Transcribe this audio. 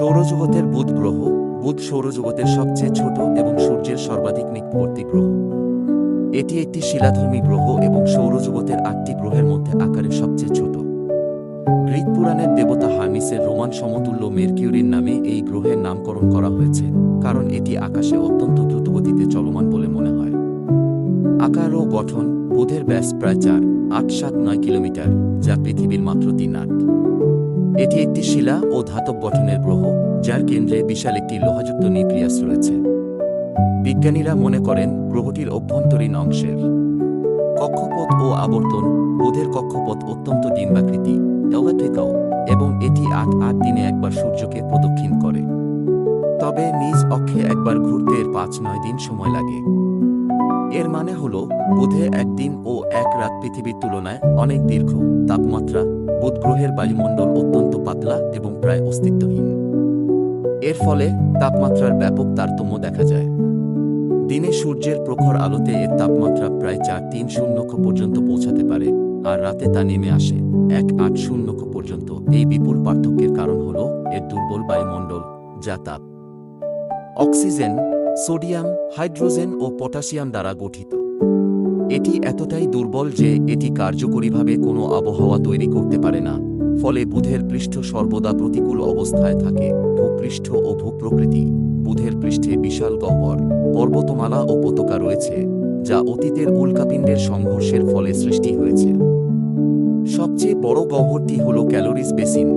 সৌরজগতের বুধ গ্রহ, বুধ সৌরজগতের সবচেয়ে ছোট এবং সূর্যের সর্বাধিক নিকটবর্তী গ্রহ। এটি একটি শিলাধর্মী গ্রহ এবং সৌরজগতের আটটি গ্রহের মধ্যে আকারে সবচেয়ে ছোট। গ্রিক পুরাণের দেবতা হার্মিসের রোমান সমতুল্য মেরকিউরির নামে এই গ্রহের নামকরণ করা হয়েছে, কারণ এটি আকাশে অত্যন্ত দ্রুতগতিতে চলমান বলে মনে হয়। আকার ও গঠন বুধের ব্যাস প্রায় চার, আট সাত নয় কিলোমিটার, যা পৃথিবীর মাত্র তিন আট। এটি একটি শিলা ও ধাতব গঠনের গ্রহ, যার কেন্দ্রে বিশাল একটি লোহাযুক্ত নিউক্লিয়াস রয়েছে। বিজ্ঞানীরা মনে করেন গ্রহটির অভ্যন্তরীণ অংশের কক্ষপথ ও আবর্তন বুধের কক্ষপথ অত্যন্ত ডিম্বাকৃতি এলাট্রিকাও এবং এটি আট আট দিনে একবার সূর্যকে প্রদক্ষিণ করে। তবে নিজ অক্ষে একবার ঘুরতে এর পাঁচ নয় দিন সময় লাগে। এর মানে হল, বুধে একদিন ও এক রাত পৃথিবীর তুলনায় অনেক দীর্ঘ, তাপমাত্রা বুধ গ্রহের বায়ুমণ্ডল অত্যন্ত পাতলা এবং প্রায় অস্তিত্বহীন। এর ফলে তাপমাত্রার ব্যাপক তারতম্য দেখা যায়। দিনে সূর্যের প্রখর আলোতে এর তাপমাত্রা প্রায় চার তিন শূন্যক পর্যন্ত পৌঁছাতে পারে, আর রাতে তা নেমে আসে এক আট শূন্যক পর্যন্ত। এই বিপুল পার্থক্যের কারণ হল এর দুর্বল বায়ুমণ্ডল, যা তাপ। অক্সিজেন, সোডিয়াম, হাইড্রোজেন ও পটাশিয়াম দ্বারা গঠিত। এটি এতটাই দুর্বল যে এটি কার্যকরীভাবে কোনো আবহাওয়া তৈরি করতে পারে না, ফলে বুধের পৃষ্ঠ সর্বদা প্রতিকূল অবস্থায় থাকে, ভূপৃষ্ঠ ও ভূপ্রকৃতি। বুধের পৃষ্ঠে বিশাল গহ্বর, পর্বতমালা ও পতাকা রয়েছে, যা অতীতের উল্কাপিণ্ডের সংঘর্ষের ফলে সৃষ্টি হয়েছে। সবচেয়ে বড় গহ্বরটি হল ক্যালোরিস বেসিন